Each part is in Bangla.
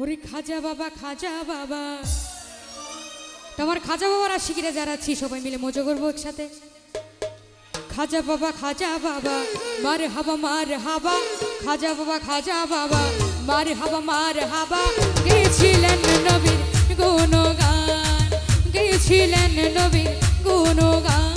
ওরে খাজা বাবা খাজা বাবা। তোমার খাজা বাবার আশিকিরা যারা আছি, সবাই মিলে মজা করব একসাথে। খাজা বাবা খাজা বাবা, মার হাবা মার হাবা। খাজা বাবা খাজা বাবা, মার হাবা মার হাবা। গেছিলেন নবীর গুণগান গেছিলেন নবীর গুণগান।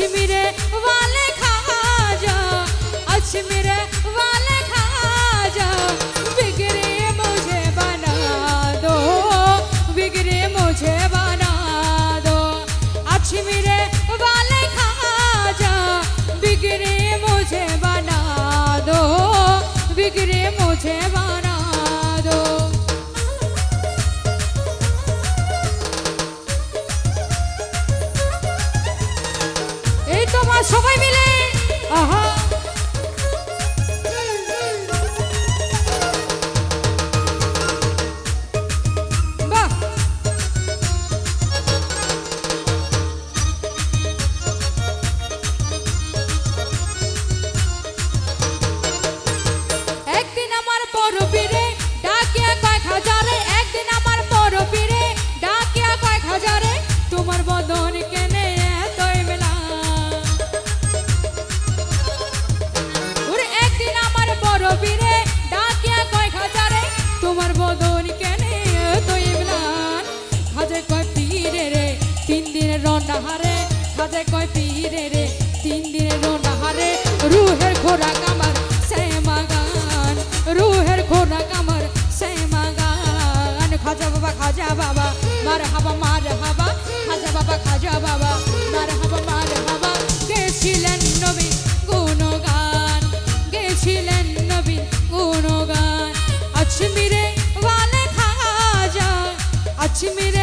अजमेर वाले खाजा अजमेर वाले खाजा बिगड़े मुझे बना दो बिगड़े मुझे बना সবাই দিনের রন্না হারে হাজে কয় পীরে রে, তিন দিনের রন্না হারে। রুহের খোরাক আমার শ্যামা গান। রুহের খোরাক আমার শ্যামা গান। খাজা বাবা খাজা বাবা মার হাবা মার হাবা খাজা বাবা খাজা বাবা মার হাবা মার হাবা গেছিলেন নবী গুণগান। গেছিলেন নবী গুণগান। আজমিরে ওয়ালে খাজা, আজমিরে ওয়ালে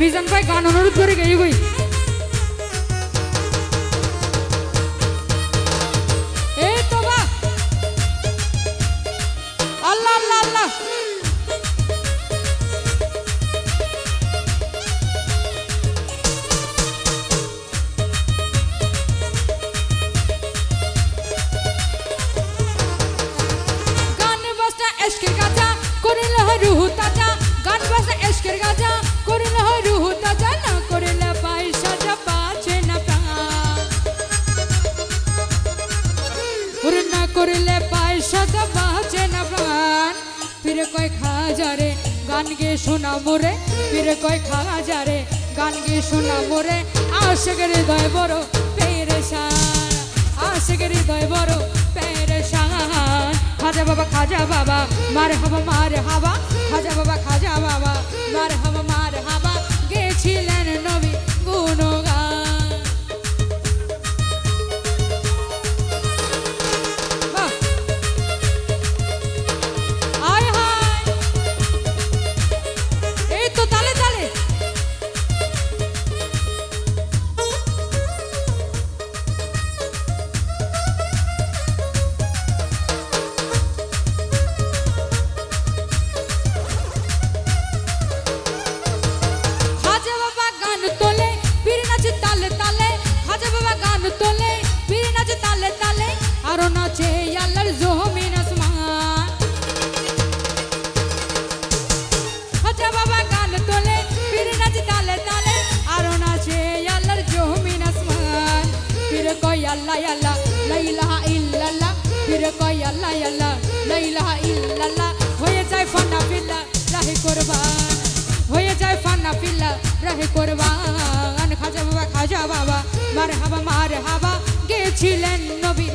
মিজান ভাই গান অনুরোধ করে গেই গই আল্লাহ আল্লাহ আল্লাহ। খাজারে গান গে শোনা মোরে, ফিরে কয় খাজারে গান গে শোনা মোরে। আশেকের হৃদয় বড় পেরেশান আশেকের হৃদয় বড় পেরেশান। খাজা বাবা খাজা বাবা, মারে হাবা মারে হাবা, খাজা বাবা খাজা বাবা। আরও নাচে আল্লাহর জমিন আসমান খাজা বাবা গান তোলে পীর নাচ তালে তালে আরও নাচে আল্লাহর জমিন আসমান পীর কই আল্লাহ আল্লাহ লা ইলাহা ইল্লাল্লাহ পীর কই আল্লাহ আল্লাহ লা ইলাহা ইল্লাল্লাহ হয়ে যায় ফানা ফিল্লা রাহে কুরবান হয়ে যায় ফানা ফিল্লা রাহে কুরবান খাজা বাবা খাজা বাবা মার হাবা মার হাবা গেছিলেন নবীর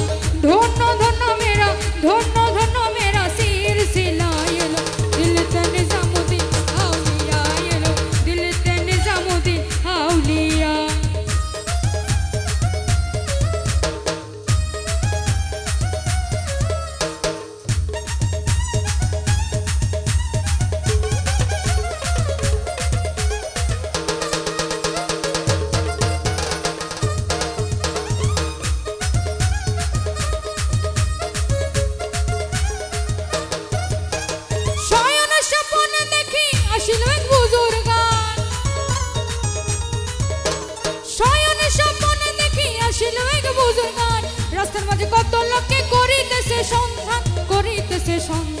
上。